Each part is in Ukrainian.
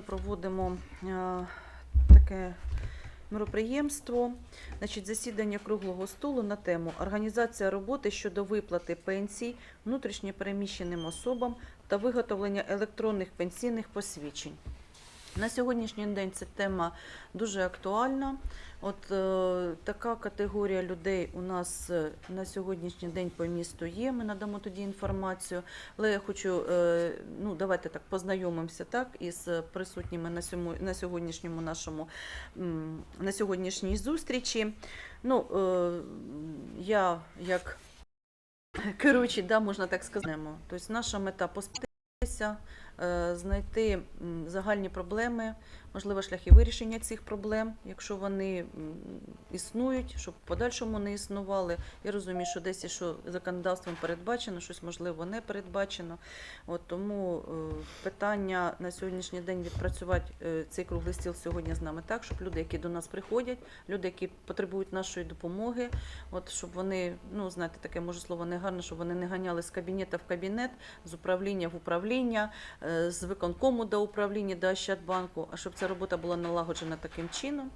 ми проводимо е, таке мероприємство, значить, засідання круглого столу на тему Організація роботи щодо виплати пенсій внутрішньопереміщеним особам та виготовлення електронних пенсійних посвідчень. На сьогоднішній день ця тема дуже актуальна. От е, така категорія людей у нас е, на сьогоднішній день по місту є. Ми надамо тоді інформацію. Але я хочу, е, ну давайте так познайомимося так із присутніми на сьому на сьогоднішньому нашому на сьогоднішній зустрічі. Ну е, я як керуючий, да, можна так сказати. Тобто наша мета поспитися, е, знайти загальні проблеми, можливо, шляхи вирішення цих проблем, якщо вони існують, щоб в подальшому не існували. Я розумію, що десь що законодавством передбачено, щось можливо не передбачено. От тому е, питання на сьогоднішній день відпрацювати е, цей круглий стіл сьогодні з нами так, щоб люди, які до нас приходять, люди, які потребують нашої допомоги, от щоб вони, ну знаєте, таке може слово не гарне, щоб вони не ганяли з кабінета в кабінет, з управління в управління, е, з виконкому до управління до Ощадбанку, а щоб ця робота була налагоджена таким чином.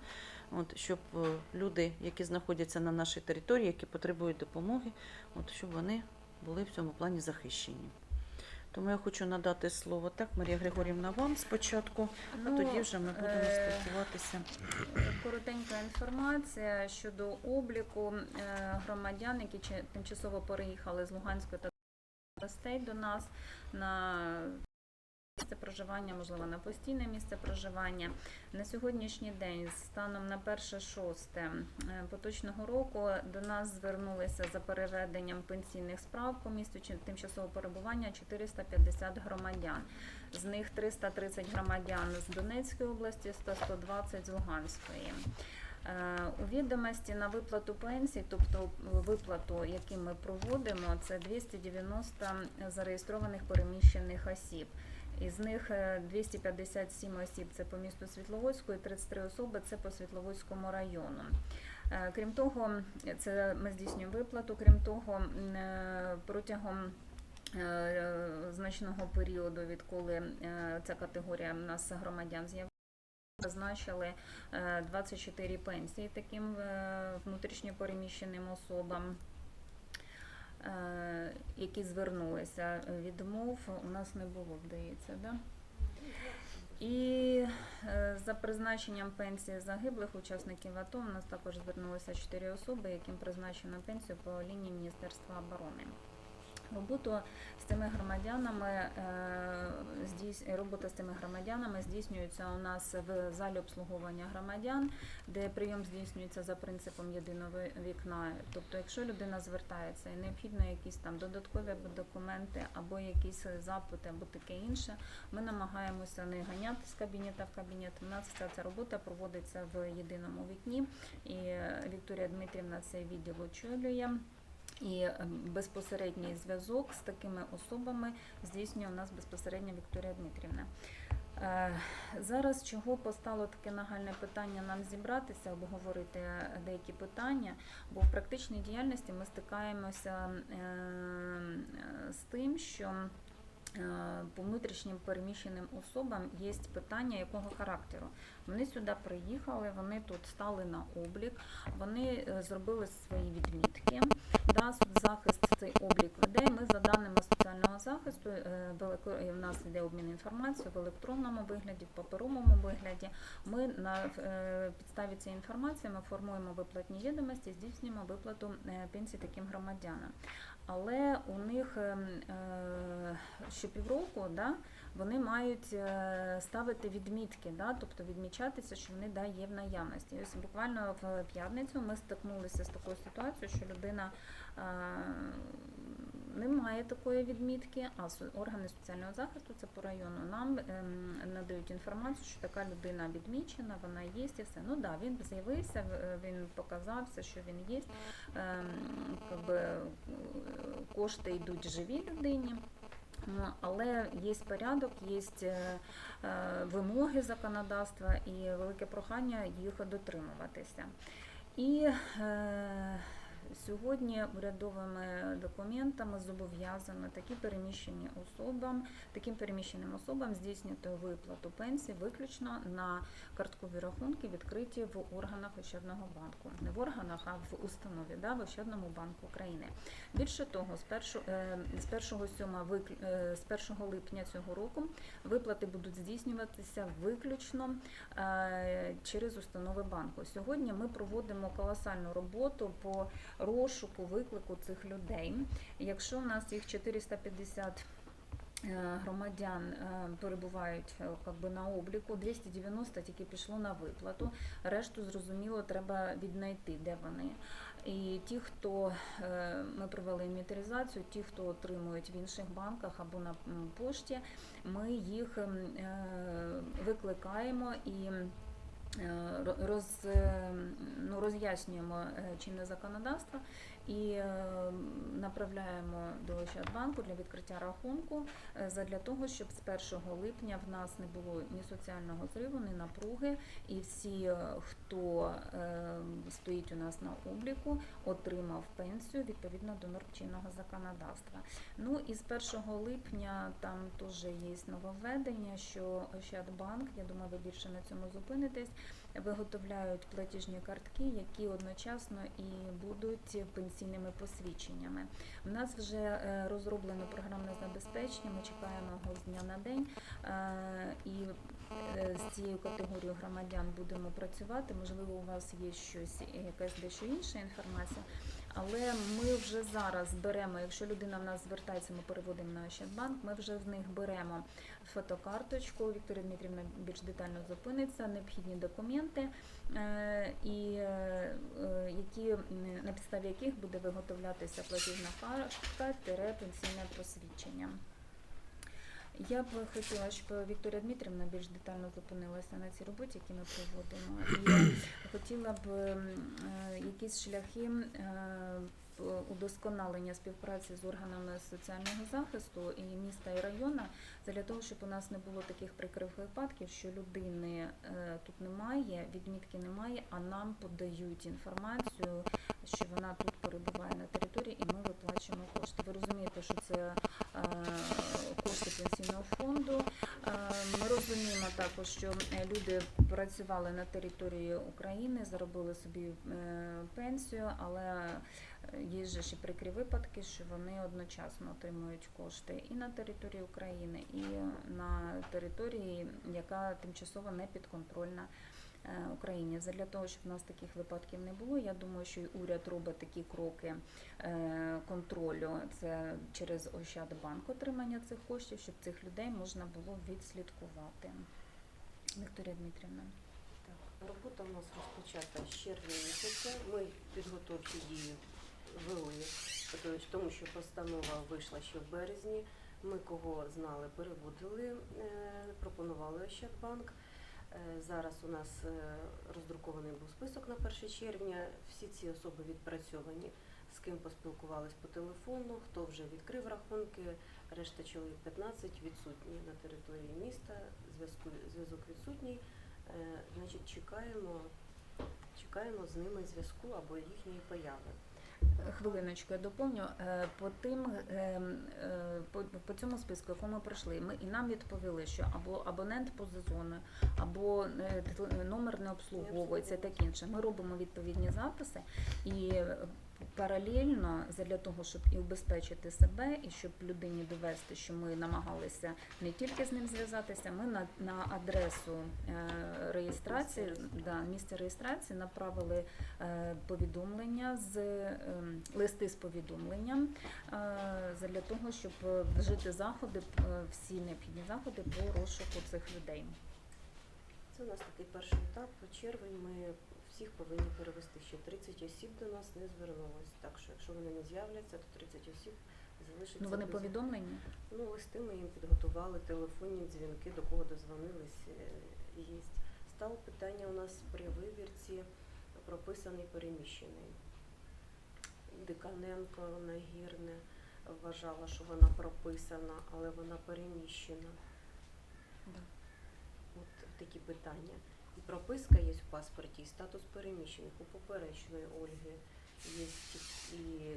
От, щоб е, люди, які знаходяться на нашій території, які потребують допомоги, от, щоб вони були в цьому плані захищені. Тому я хочу надати слово так, Марія Григорівна, вам спочатку, а тоді вже ми будемо е, спілкуватися. Коротенька інформація щодо обліку е, громадян, які тимчасово переїхали з Луганської та областей до нас на місце проживання, можливо, на постійне місце проживання. На сьогоднішній день, станом на 1.6 е, поточного року, до нас звернулися за переведенням пенсійних справ по місту тимчасового перебування 450 громадян. З них 330 громадян з Донецької області, 120 з Луганської. Е, У відомості на виплату пенсій, тобто виплату, які ми проводимо, це 290 зареєстрованих переміщених осіб. Із них е, 257 осіб це по місту Світловодську і 33 особи це по Світловодському району. Е, Крім того, це ми здійснюємо виплату. Крім того, е, протягом е, значного періоду, відколи е, ця категорія в нас громадян з'явилася, призначили е, 24 пенсії таким е, внутрішньопереміщеним особам. Е, Які звернулися відмов, у нас не було, вдається. да? І е, за призначенням пенсії загиблих учасників АТО у нас також звернулися 4 особи, яким призначено пенсію по лінії Міністерства оборони. Роботу з цими громадянами е, робота з цими громадянами здійснюється у нас в залі обслуговування громадян, де прийом здійснюється за принципом єдиного вікна. Тобто, якщо людина звертається і необхідно якісь там додаткові документи, або якісь запити, або таке інше, ми намагаємося не ганяти з кабінета в кабінет. У нас вся ця робота проводиться в єдиному вікні, і е, Вікторія Дмитрівна цей відділ очолює. І е, безпосередній зв'язок з такими особами здійснює у нас безпосередньо Вікторія Дмитрівна. Е, Зараз чого постало таке нагальне питання нам зібратися, обговорити деякі питання, бо в практичній діяльності ми стикаємося е, е, з тим, що е, по внутрішнім переміщеним особам є питання якого характеру. Вони сюди приїхали, вони тут стали на облік, вони е, зробили свої відмітки. Да, соцзахист цей облік веде. Ми за даними соціального захисту, е, е, в нас йде обмін інформацією в електронному вигляді, в паперовому вигляді. Ми на е, підставі цієї інформації ми формуємо виплатні відомості, здійснюємо виплату пенсій таким громадянам. Але у них ем, щопівроку да, вони мають е, ставити відмітки, да, тобто відмічатися, що вони да, є в наявності. І Ось буквально в п'ятницю ми стикнулися з такою ситуацією, що людина е, не має такої відмітки, а органи соціального захисту, це по району, нам ем, надають інформацію, що така людина відмічена, вона є і все. Ну да, він з'явився, він показався, що він є. Ем, кошти йдуть живій людині. Ну, Але є порядок, є е, е, вимоги законодавства і велике прохання їх дотримуватися. І е, Сьогодні урядовими документами зобов'язано такі переміщені особам, таким переміщеним особам здійснювати виплату пенсії виключно на карткові рахунки, відкриті в органах Ощадного банку. Не в органах, а в установі, да, в Ощадному банку України. Більше того, з 1, е, з 1, 7, викл- е, з 1 липня цього року виплати будуть здійснюватися виключно е, через установи банку. Сьогодні ми проводимо колосальну роботу по розшуку, виклику цих людей. Якщо у нас їх 450 е, громадян е, перебувають е, би, на обліку, 290 тільки пішло на виплату. Решту зрозуміло треба віднайти, де вони. І ті, хто ми провели інвентаризацію, ті, хто отримують в інших банках або на пошті, ми їх викликаємо і роз, е, ну, роз'яснюємо е, чинне законодавство і е, направляємо до Ощадбанку для відкриття рахунку е, задля того, щоб з 1 липня в нас не було ні соціального зриву, ні напруги, і всі, е, хто стоїть у нас на обліку, отримав пенсію відповідно до норм чинного законодавства. Ну і з 1 липня там теж є нововведення, що Ощадбанк, я думаю, ви більше на цьому зупинитесь, виготовляють платіжні картки, які одночасно і будуть пенсійними посвідченнями. У нас вже е, розроблено програмне забезпечення. Ми чекаємо його з дня на день. Е, І е, з цією категорією громадян будемо працювати. Можливо, у вас є щось, якась дещо інша інформація. Але ми вже зараз беремо, якщо людина в нас звертається, ми переводимо на Ощадбанк, ми вже в них беремо фотокарточку. Вікторія Дмитрівна більш детально зупиниться, необхідні документи, е, і е, які на підставі яких буде виготовлятися платіжна картка пенсійне посвідчення. Я б хотіла, щоб Вікторія Дмитрівна більш детально зупинилася на цій роботі, які ми проводимо. І хотіла б е, якісь шляхи удосконалення співпраці з органами соціального захисту і міста і району, для того, щоб у нас не було таких прикривих випадків, що людини е, тут немає, відмітки немає, а нам подають інформацію, що вона тут перебуває на території, і ми виплачуємо кошти. Ви розумієте, що це е, кошти пенсійного фонду. Е, Ми розуміємо також, що е, люди працювали на території України, заробили собі е, пенсію, але е, є же ще прикрі випадки, що вони одночасно отримують кошти і на території України, і на території, яка тимчасово не підконтрольна. е, Україні для того, щоб у нас таких випадків не було. Я думаю, що і уряд робить такі кроки е, контролю. Це через Ощадбанк отримання цих коштів, щоб цих людей можна було відслідкувати. Вікторія Дмитрівна. Робота у нас розпочата з червня місяця. Ми підготовчі дії вели, тому що постанова вийшла ще в березні. Ми кого знали, переводили, е, пропонували Ощадбанк. Е, Зараз у нас е, роздрукований був список на 1 червня. Всі ці особи відпрацьовані, з ким поспілкувались по телефону, хто вже відкрив рахунки, решта чоловік 15 відсутні на території міста, зв'язку зв'язок відсутній. Значить, чекаємо, чекаємо з ними зв'язку або їхньої появи. Хвилиночку, я доповню. Е, По тим е, е, по, по цьому списку, яку ми пройшли, ми і нам відповіли, що або абонент поза зоною, або номер не обслуговується, так інше. Ми робимо відповідні записи і паралельно для того, щоб і убезпечити себе, і щоб людині довести, що ми намагалися не тільки з ним зв'язатися, ми на, на адресу е, реєстрації, да, місця реєстрації направили е, повідомлення з ем, листи з повідомленням е, для того, щоб е, вжити заходи, е, всі необхідні заходи по розшуку цих людей. Це у нас такий перший етап. Червень ми всіх повинні перевести. Ще 30 осіб до нас не звернулось. Так що, якщо вони не з'являться, то 30 осіб залишиться. Ну вони без- повідомлені. Ну, листи ми їм підготували, телефонні дзвінки, до кого дозвонились, е, є. Стало питання у нас при вивірці прописаний переміщений. Диканенко Нагірне вважала, що вона прописана, але вона переміщена. Да. От такі питання. І прописка є в паспорті, і статус переміщених у поперечної Ольги. є і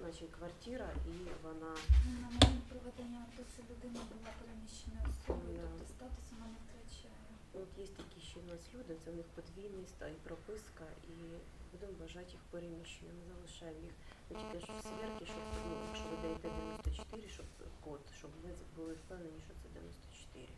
значить, квартира, і вона На момент проведення аудиту людина була переміщена особою, Да. тобто статус вона не втрачає. от є такі ще в нас люди, це в них подвійний ста і прописка, і будемо вважати їх переміщеними. Залишаємо їх ну, тільки ж в сверки, щоб ну, якщо ви даєте 94, щоб код, щоб ми були впевнені, що це 94.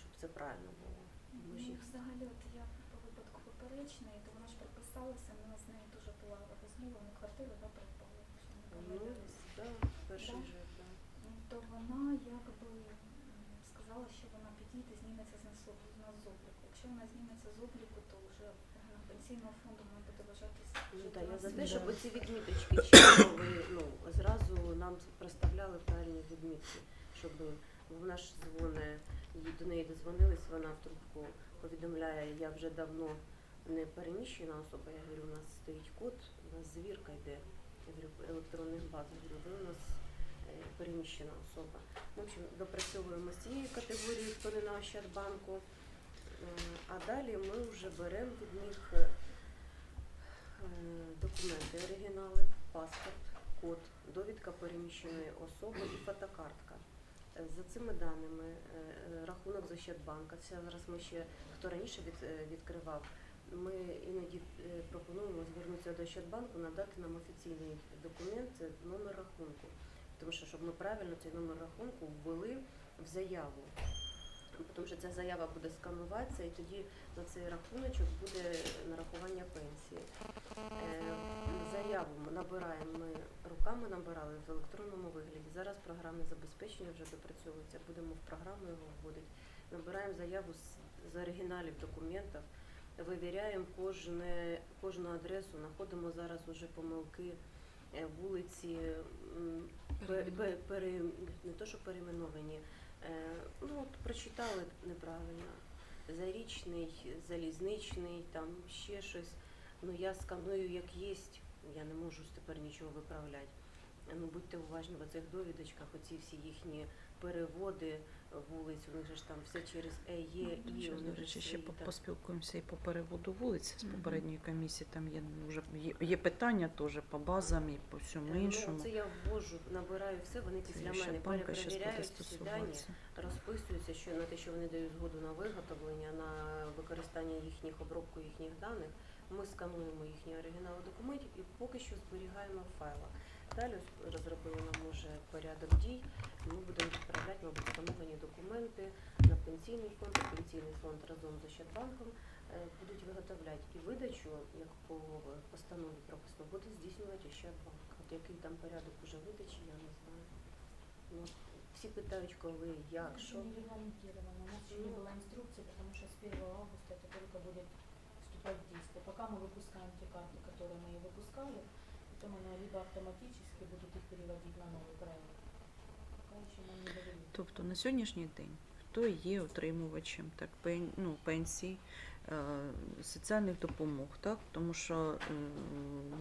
Щоб це правильно було. Ми ж Ну, їх взагалі, от я по випадку поперечної, то вона ж прописалася, у нас з нею дуже була розмова, на квартиру да, придбали, якщо не Ну, помиляюсь. да, перший Да. же, да. Ну, То вона якби м, сказала, що вона підійде, зніметься з нас з об- з нас з обліку. Якщо вона зніметься з обліку, то вже на пенсійного фонду вона буде вважатися. Ну, так, я за те, щоб оці відміточки чітко ви ну, зразу нам проставляли правильні відмітки, щоб вона ж дзвоне, їй до неї дозвонились, вона в трубку повідомляє, я вже давно не переміщена особа. Я говорю, у нас стоїть код, у нас звірка йде. Я говорю, електронних баз. Я говорю, ви у нас е, переміщена особа. В общем, допрацьовуємо з цієї категорії, хто не на Ощадбанку. Е, А далі ми вже беремо від них Е, документи, оригінали, паспорт, код, довідка переміщеної особи і фотокартка. Е, За цими даними е, е, рахунок з Ощадбанка. Це зараз ми ще хто раніше від, відкривав. Ми іноді пропонуємо звернутися до Ощадбанку, надати нам офіційний документ, це номер рахунку. Тому що щоб ми правильно цей номер рахунку ввели в заяву. Тому що ця заява буде скануватися і тоді на цей рахуночок буде нарахування пенсії. Е, Заяву ми набираємо ми руками набирали в електронному вигляді. Зараз програмне забезпечення вже допрацьовується. Будемо в програму його вводити. Набираємо заяву з, з оригіналів документів, вивіряємо кожне, кожну адресу, знаходимо зараз уже помилки е, вулиці, м, пе- пе- пере, не то, що перейменовані. Е, ну, от прочитали неправильно. Зарічний, залізничний, там ще щось. Ну я сканую як єсть, я не можу тепер нічого виправляти. Ну будьте уважні в цих довідочках, оці всі їхні переводи вулиць, у них же ж там все через Е, Є, І, Щас, до речі, ще по- поспілкуємося і по переводу вулиці з Мгм. попередньої комісії. Там є вже є, є питання теж по базам і по всьому Е, іншому. Ну, це я ввожу, набираю все, вони Це після мене банка щас перепровіряють всі дані. стосуватися. розписуються, що на те, що вони дають згоду на виготовлення, на використання їхніх обробку їхніх даних. Ми скануємо їхні оригінали документів і поки що зберігаємо в файлах. Далі ось розробили нам уже порядок дій. Ми будемо відправляти, мабуть, скановані документи на пенсійний фонд. і Пенсійний фонд разом з Ощадбанком е, будуть виготовляти і видачу, як по постанові прописано, буде здійснювати Ощадбанк. От який там порядок уже видачі, я не знаю. Ну, всі питають, коли, як, Это що. не регламентировано. У нас еще не Ну. было инструкции, потому что с 1 августа это только будет вступать в действие. Пока мы выпускаем те карты, которые мы и выпускали, потом она либо автоматически будут их переводить на новый проект. Пока еще нам не довели. Тобто на сьогоднішній день хто є отримувачем так, пен, ну, пенсій, е, соціальних допомог, так? тому що е,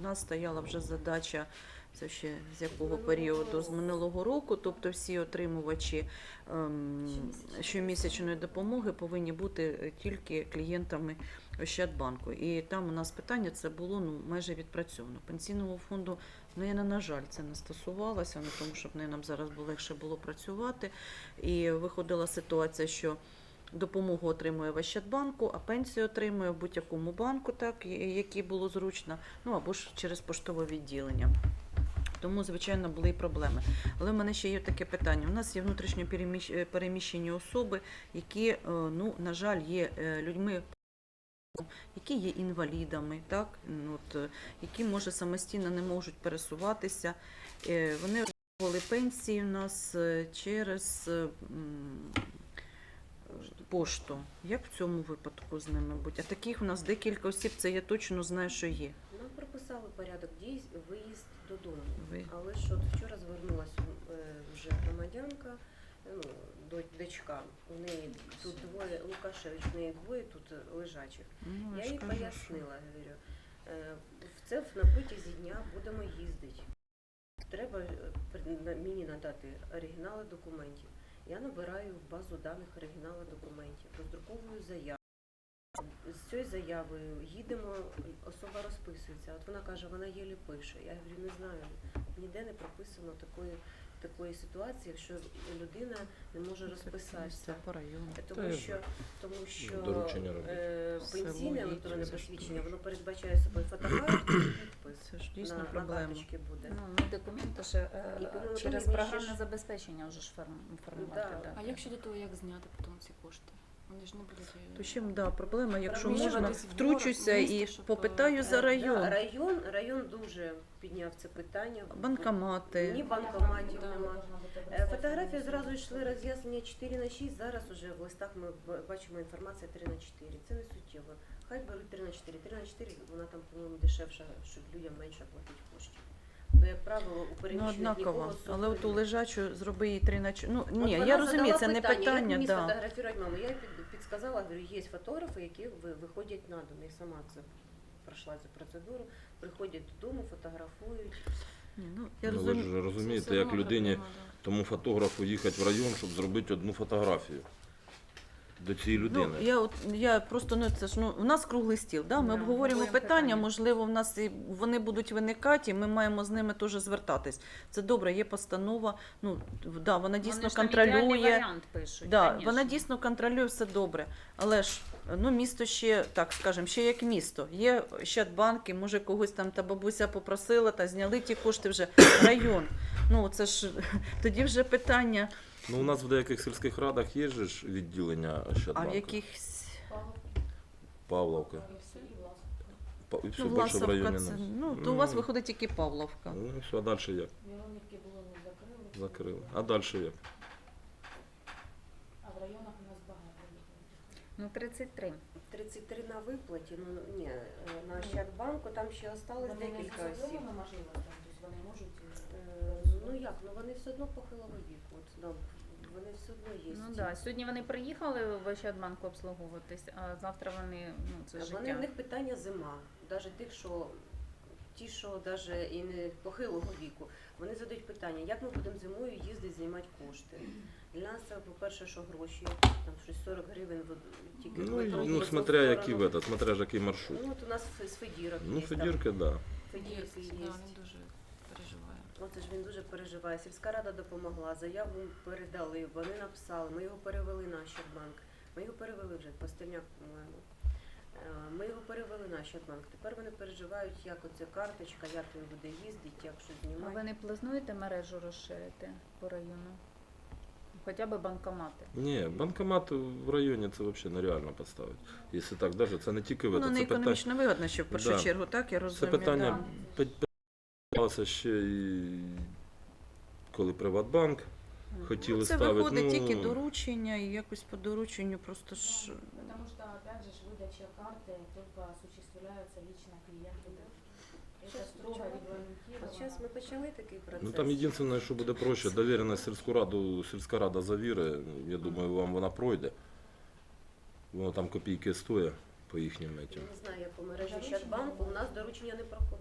нас стояла вже задача, це ще з якого періоду, з минулого року, тобто всі отримувачі ем, Щомісячної допомоги повинні бути тільки клієнтами Ощадбанку. І там у нас питання це було ну, майже відпрацьовано. Пенсійного фонду, ну, я, на жаль, це не стосувалося, тому що в неї нам зараз було легше було працювати. І виходила ситуація, що допомогу отримує в Ощадбанку, а пенсію отримує в будь-якому банку, так, і- який було зручно, ну або ж через поштове відділення. Тому, звичайно, були і проблеми. Але в мене ще є таке питання. У нас є внутрішньо е, переміщені особи, які, е, ну, на жаль, є е, людьми, які є інвалідами, так? От, які, може, самостійно не можуть пересуватися. Вони отримували пенсії у нас через пошту. Як в цьому випадку з ними бути? А таких у нас декілька осіб, це я точно знаю, що є. Прописали порядок дій, виїзд додому. Ви- Але що от вчора звернулася е, вже громадянка, е, ну, до- дочка. У неї тут двоє, Лукашевич, в неї двоє тут е, лежачих. Ну, Я ж їй кажу, що- пояснила, говорю, е, в це на протязі дня будемо їздити. Треба е, при- на- мені надати оригінали документів. Я набираю в базу даних оригінали документів, роздруковую заяву. З цією заявою їдемо, особа розписується. От вона каже, вона єлі пише. Я говорю, не знаю, ніде не прописано такої, такої ситуації, якщо людина не може розписатися. По району. Тому що, тому що е, пенсійне електронне посвідчення, воно передбачає собою фотографію і підпис. Це ж дійсно на, на проблема. карточці буде. Ну, ми документи ще е, І через програмне ще забезпечення вже ж формувати. Да. да. А як щодо того, як зняти потім ці кошти? Вони ж не будуть. е, То ще да, проблема, якщо Проблема можна, десь в втручуся город, і місто, щоб, попитаю е, за Е, район. Да, район, район дуже підняв це питання. Ні Банкомати. банкоматів Да, нема. Е, Фотографії зразу йшли роз'яснення 4 на 6, зараз уже в листах ми б- бачимо інформація 3 на 4. Це не суттєво. Хай беруть 3 на 4. 3 на 4 вона там, по-моєму, дешевша, щоб людям менше платити коштів. Бо, як правило, у Ну, переміщених однаково. нікого Але от у лежачу зроби їй три на чо- Ну, От ні, вона я розумію, задала це не Як питання, мені да. сфотографувати маму? Я їй під, підсказала, говорю, є фотографи, які виходять на дом. Я сама це пройшла цю процедуру, приходять додому, фотографують. Ні, ну, я Ну, ви розумію. ж розумієте, як людині, тому фотографу їхати в район, щоб зробити одну фотографію до цієї Ну, людини. я от я просто ну це ж ну у нас круглий стіл. Да? Ми Да, обговорюємо обговорюємо питання. питання. Можливо, в нас і вони будуть виникати, і ми маємо з ними теж звертатись. Це добре, є постанова. Ну да, вона дійсно Вони ж там ідеальний контролює. варіант пишуть. Да, конечно. вона дійсно контролює все добре. Але ж ну місто ще так скажемо, ще як місто. Є щадбанки, може когось там та бабуся попросила та зняли ті кошти вже район. Ну це ж тоді вже питання. Ну, у нас в деяких сільських радах є же ж відділення А в якихось Павловка. Власов. Па- І все ну, більше в Власовка, районі. це, нас. ну то у вас виходить тільки Павловка. Ну, все, а далі як? Віронівки було не закрили. Закрили. А далі як? А в районах у нас багато. Ну, 33. 33 на виплаті, ну ні, е, на Щадбанку там ще осталось Вони не декілька осіб. особливими можливостями, тобто вони можуть. Е, Ну як, ну вони все одно похилого віку. От, да, вони все одно є. Ну да, сьогодні вони приїхали в Ощадбанк обслуговуватись, а завтра вони, ну це Вони в них питання зима. Навіть тих, що ті, що навіть і не похилого віку, вони задають питання, як ми будемо зимою їздити, знімати кошти. Для нас це, по-перше, що гроші, там щось 40 гривень в- тільки Ну, в і- одну ну в смотря одну який в сторону. этот, смотря ж який маршрут. Ну от у нас з Федірок Ну, є. там. Федірки, да. Федірки є. Да, дуже. Оце ж він дуже переживає. Сільська рада допомогла, заяву передали, вони написали, ми його перевели на Щадбанк. Ми його перевели вже, Пастельняк, по-моєму. Е, Ми його перевели на Щадбанк. Тепер вони переживають, як оця карточка, як він буде їздити, як що А знімати. ви не плануєте мережу розширити по району? Хоча б банкомати. Ні, банкомат в районі це взагалі нереально поставити. Якщо так, даже це не тільки в Воно это, не це питання. економічно вигодно, що в першу Да. чергу, так я Це розумію. питання да. піднялося ще і коли Приватбанк хотіли Ну, це ставити. виходить ну, тільки доручення і якось по дорученню просто ж. Потому что, опять же, ж, выдача карты только осуществляется лично клиенту. Это строго регламентировано. От зараз ми почали такий процес. Ну там єдине, що буде проще, довіреність сільську раду, сільська рада завіри, я думаю, вам вона пройде. Воно там копійки стоїть по їхнім Я етім. не знаю, як по мережі Доручення Щадбанку, у нас доручення не проходить.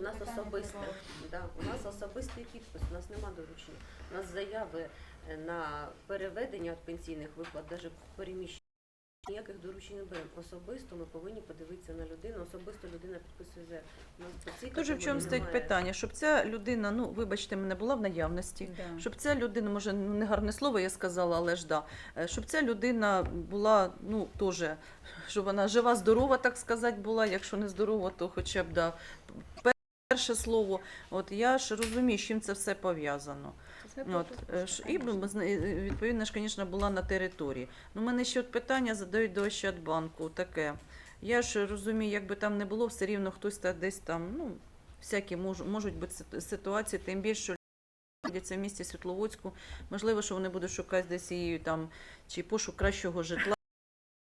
У нас особисте, да, у нас особистий підпис, у нас нема доручення. У нас заяви е, на переведення від пенсійних виплат, навіть переміщення. Ніяких доручень не беремо. Особисто ми повинні подивитися на людину, особисто людина підписує заяву. У нас Дуже в чому стоїть немає. питання, щоб ця людина, ну вибачте, мене була в наявності. Да. Щоб ця людина, може, ну, не гарне слово я сказала, але ж да, е, щоб ця людина була, ну теж, щоб вона жива, здорова, так сказати, була. Якщо не здорова, то хоча б да. Перше слово, от я ж розумію, з чим це все пов'язано. От, е, ж- і б, зна- відповідно ж, звісно, була на території. Ну, мене ще от питання задають до Ощадбанку таке. Я ж розумію, якби там не було, все рівно хтось та десь там, ну, всякі мож, можуть бути ситу- ситуації, тим більше, що знаходяться в місті Світловодську. Можливо, що вони будуть шукати десь і там, чи пошук кращого житла.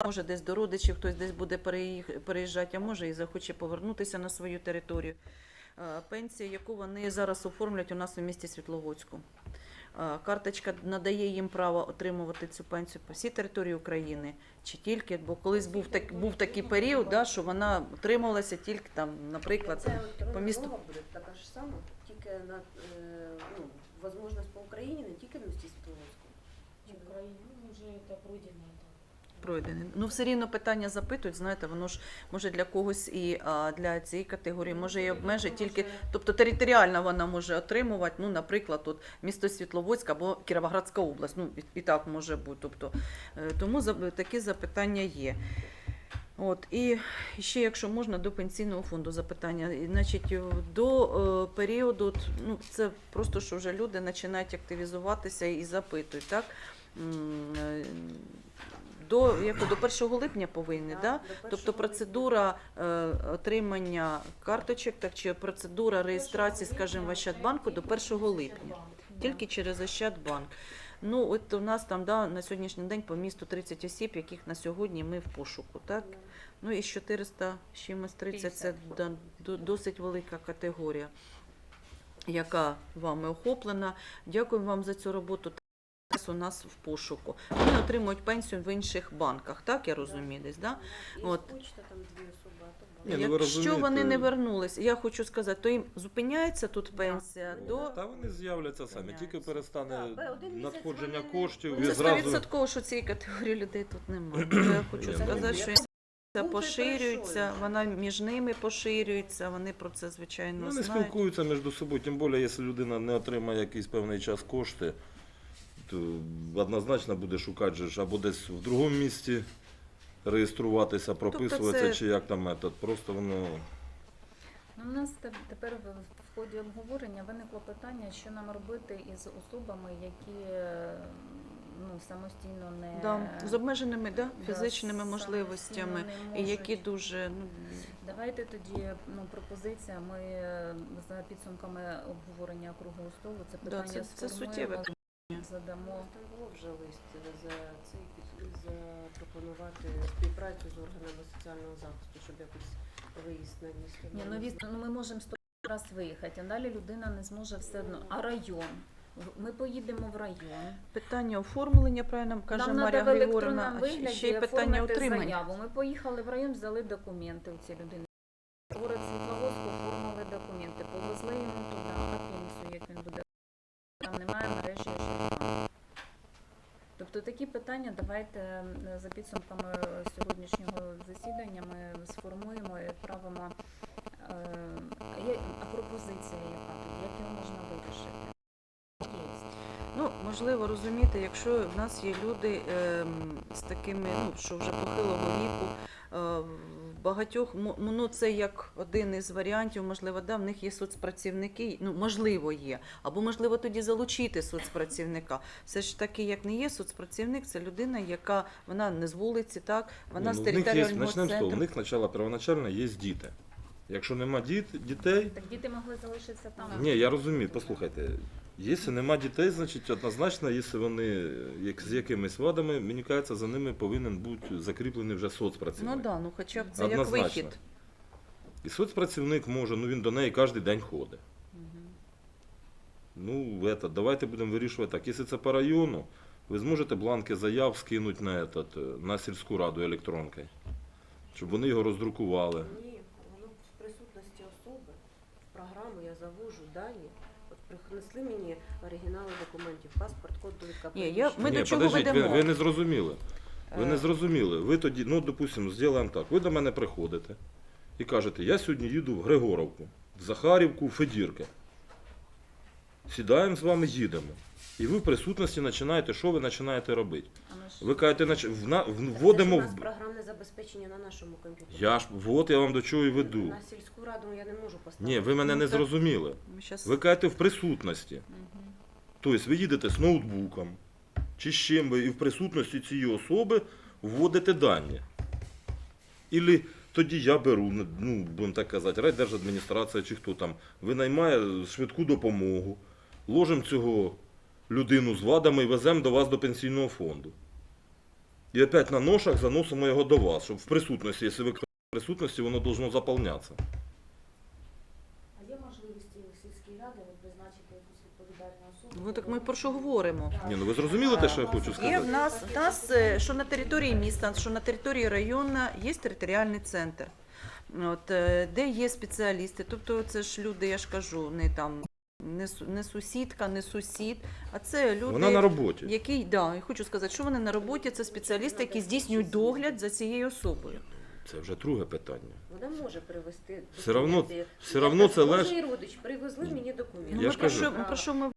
Може, десь до родичів хтось десь буде переїх- переїжджати, а може і захоче повернутися на свою територію. Е, Пенсія, яку вони зараз оформлять у нас у місті Світловодську. Е, Карточка надає їм право отримувати цю пенсію по всій території України чи тільки, бо колись був так був такий період, да, що вона отримувалася тільки там, наприклад, по місту. буде така ж сама, тільки на е, ну, можливість по Україні, не тільки в місті Світловодську. В Украине ну, уже это пройдено. это. Пройдений. Ну, все рівно питання запитують, знаєте, воно ж може для когось і а, для цієї категорії може і обмежить тільки, тобто територіально вона може отримувати, ну, наприклад, от місто Світловодськ або Кіровоградська область. Ну, і, і так може бути. Тобто, е, тому такі запитання є. От, і ще, якщо можна, до пенсійного фонду запитання. І, Значить, е, до е, періоду, ну, це просто, що вже люди починають активізуватися і запитують, так? До, як, до 1 липня повинні, да? Тобто процедура е, отримання карточок, так чи процедура реєстрації, скажімо, в Ощадбанку до 1 липня. Тільки через Ощадбанк. Ну, от у нас там да, на сьогоднішній день по місту 30 осіб, яких на сьогодні ми в пошуку, так? Ну і з 400 з чимось 30 це досить велика категорія, яка вами охоплена. Дякую вам за цю роботу. Зараз у нас в пошуку. Вони отримують пенсію в інших банках, так я розумію десь, да? От. почта там дві особи, Ні, ну ви Якщо вони не вернулись, я хочу сказати, то їм зупиняється тут пенсія до Та вони з'являться самі, тільки перестане Так, один місяць надходження вони коштів і це зразу. стовідсотково, що цієї категорії людей тут немає. Я хочу Ні, ну, сказати, що це той поширюється, вона між ними поширюється, вони про це звичайно Ну, не знають. спілкуються між собою, тим більше, якщо людина не отримає якийсь певний час кошти, однозначно буде шукати же ж або десь в другому місці реєструватися, прописуватися, це- чи як там метод. Просто воно. Ну, у нас те- тепер в в ході обговорення виникло питання, що нам робити із особами, які е, ну, самостійно не Да, з обмеженими да, да, фізичними самостійно можливостями, не і які можуть. дуже ну, Давайте тоді ну, пропозиція. Ми е, за підсумками обговорення круглого столу це Да, питання це- це сформуємо, суттєве задамо. Було вже лист за цей запропонувати співпрацю з органами соціального захисту, щоб якось виїзд на місто. Ні, ну вісно, ну ми можемо сто раз виїхати, а далі людина не зможе все одно. А район? Ми поїдемо в район. питання оформлення, правильно каже Нам Марія треба в Григорівна, а ще- вигляді ще й питання оформити отримання. заяву. Ми поїхали в район, взяли документи у цієї людини. Город оформили документи, повезли йому туди, а пенсію, як він буде. Там немає мережі ЖКХ. Тобто такі питання давайте за підсумками сьогоднішнього засідання ми сформуємо і відправимо. Е, є- пропозиція яка? Як його можна вирішити? Ну, можливо, розуміти, якщо в нас є люди ем, з такими, ну, що вже похилого віку, е, багатьох, ну, це як один із варіантів, можливо, да, в них є соцпрацівники, ну, можливо, є. Або, можливо, тоді залучити соцпрацівника. Все ж таки, як не є соцпрацівник, це людина, яка, вона не з вулиці, так, вона з ну, територіального з того, центру. в них спочатку первоначально є діти. Якщо нема діт, дітей, Так діти могли залишитися там. ні, я розумію, послухайте. Якщо нема дітей, значить однозначно, якщо вони як, з якимись вадами, мені кажеться, за ними повинен бути закріплений вже соцпрацівник. Ну да, ну хоча б це як вихід. І соцпрацівник може, ну він до неї кожен день ходить. Ну, это, давайте будемо вирішувати так. Якщо це по району, ви зможете бланки заяв скинути на, этот, на сільську раду електронкою, щоб вони його роздрукували. Ні, воно в присутності особи в програму я завожу дані. Принесли мені оригінали документів, паспорт, код довідка. Ні, я- ми Ні, до чого подождіть, ви, ведемо? ви не зрозуміли. Ви Е, не зрозуміли. Ви тоді, ну, допустимо, зробимо так. Ви до мене приходите і кажете, я сьогодні їду в Григоровку, в Захарівку, в Федірки. Сідаємо з вами, їдемо. І ви в присутності починаєте, що ви починаєте робити? Ви кажете, нач- вна- Так вводимо Це у в. нас програмне забезпечення на нашому комп'ютері. Я ж, от я вам до чого і веду. На сільську раду я не можу поставити. Ні, ви мене Ну, не зрозуміли. ми щас- Ви кажете в присутності. Тобто ви їдете з ноутбуком чи з чим ви і в присутності цієї особи вводите дані. Ілі тоді я беру, ну, будемо так казати, райдержадміністрація чи хто там, винаймає швидку допомогу, ложимо цього людину з вадами і веземо до вас до пенсійного фонду. І опять на ношах заносимо його до вас, щоб в присутності, якщо ви в присутності, воно должно заповнятися. А є можливості в сільській раді призначити якусь відповідальну особу? Ну так ми про що говоримо? Ні, ну ви зрозуміли те, що я хочу Є сказати? в нас, в нас, е, що на території міста, що на території району є територіальний центр, от, е, де є спеціалісти. Тобто це ж люди, я ж кажу, не там не, су- не сусідка, не сусід, а це люди, Вона на роботі. які, да, і хочу сказати, що вони на роботі, це спеціалісти, які здійснюють догляд за цією особою. Це вже друге питання. Вона може привезти Все равно- документи. все Я равно кажу, це «Боже, і родич, привезли мені документи. Ну, Я ж про кажу. що, про що ми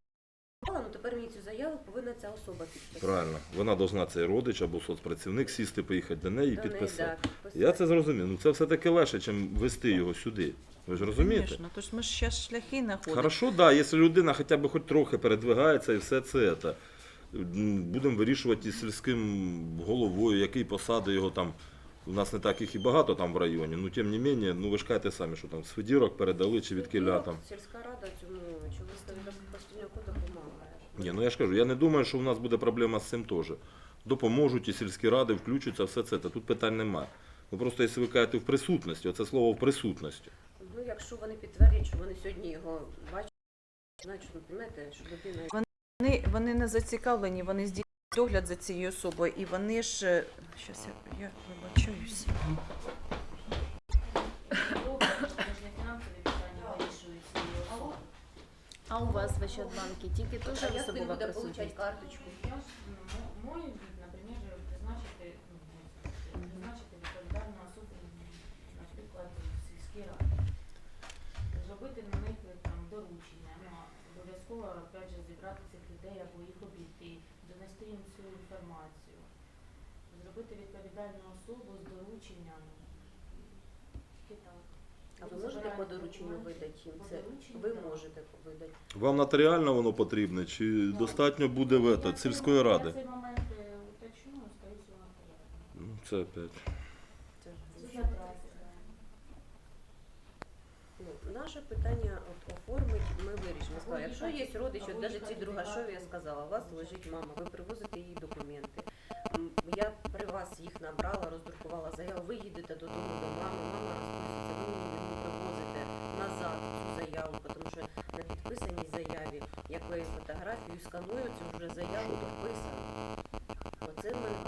Ну, тепер мені цю заяву повинна ця особа підписати. Правильно. Вона должна цей родич або соцпрацівник сісти, поїхати до неї і До неї, підписати. да, підписати. Я це зрозумів. Ну це все-таки легше, ніж вести його сюди. Ви ж розумієте? Звісно, тож ми ж зараз шляхи знаходимо. Хорошо, да, якщо людина хоча б хоч трохи передвигається і все це, м, будемо вирішувати із сільським головою, який посади його там. У нас не так їх і багато там в районі, ну тим не менше, ну ви ж кажете самі, що там з Федірок передали чи від кіля там. Сільська рада цьому чоловікові постійняку допомагає. Ні, ну я ж кажу, я не думаю, що у нас буде проблема з цим теж. Допоможуть і сільські ради, включаться, все це. Та тут питань немає. Ну просто якщо ви кажете в присутності, оце слово в присутності. Ну, якщо вони підтвердять, що вони сьогодні його бачать, значить, ну, розумієте, що людина Вони, вони не зацікавлені, вони здійснюють догляд за цією особою, і вони ж. Щас я, я особа. А у вас в Ощадбанке тільки теж А як він особова буде получати присутність? карточку? Мо- мой інформацію. Зробити відповідальну особу з дорученням. А ви можете по дорученню видати їм це? Ви можете видати. Вам нотаріально воно потрібне, чи достатньо буде в Я сільської ради? Я цей момент е, уточню, скоріше всього, матеріально. Ну, це опять. Це ж Це дуже забрати, да. Ну, наше питання от, оформить, ми вирішимо. Я сказала, якщо є родич, от навіть ці їхати друга, що я сказала, у вас лежить мама, ви привозите їй документи. Я при вас їх набрала, роздрукувала заяву, ви їдете додому до мами, мама розписується, ви мені йому привозите назад цю заяву, тому що на підписаній заяві, як ви фотографію сканую, цю вже заяву підписано. Оце в мене